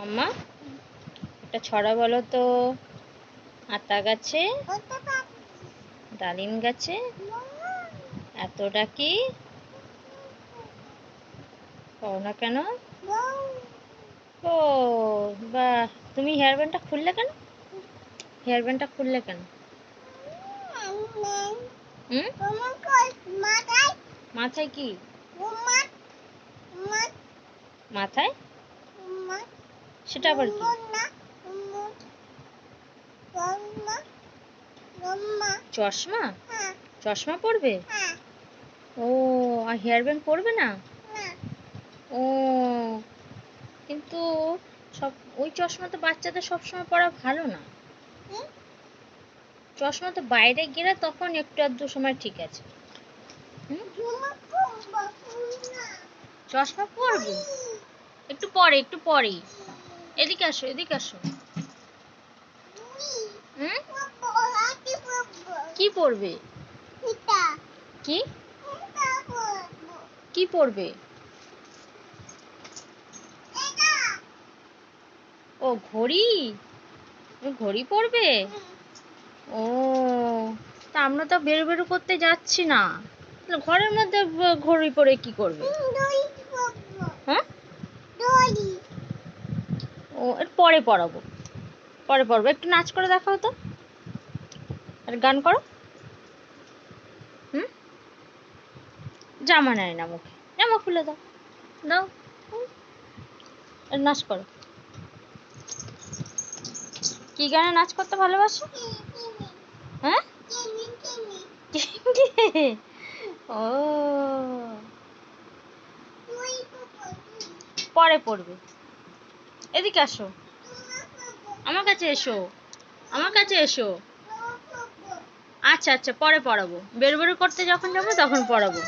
মাম্মা, একটা ছড়া বলো তো। আতা গাছে, ডালিম গাছে এত ডাকি পাও না কেন? ও, বাহ, তুমি হেয়ার ব্যান্ডটা খুললে কেন? হেয়ার ব্যান্ডটা খুললে কেন? মাথায় কি? মাথায়? সেটা আবার কি? চশমা? চশমা পরবে? ও আর হেয়ার ব্যান্ড পরবে না? ও কিন্তু সব ওই চশমা তো বাচ্চাদের সবসময় পরা ভালো না। চশমা তো বাইরে গেলে তখন একটু আধটু সময় ঠিক আছে। চশমা পরবে? একটু পরে একটু পরে এদিকে আসো এদিকে আসো। হুম? কি পরবে কি? কি পরবে ও ঘড়ি? ঘড়ি পরবে ও তা আমরা তো বেরো বেরো করতে যাচ্ছি না। ঘরের মধ্যে ঘড়ি পরে কি করবে? হ্যাঁ? এর পরে পড়াবো। পরে পড়ব। একটু নাচ করে দেখাও তো। আর গান করো। হুম? জামা নেয় না মুখে জামা খুলে দাও। দাও নাচ করো। কি গানে নাচ করতে ভালোবাসো? হ্যাঁ? ও। পরে পড়বে। এদিকে আসো। আমার কাছে এসো। আমার কাছে এসো। আচ্ছা আচ্ছা পরে পড়াবো। বের বের করতে যখন যাব, তখন পড়াবো।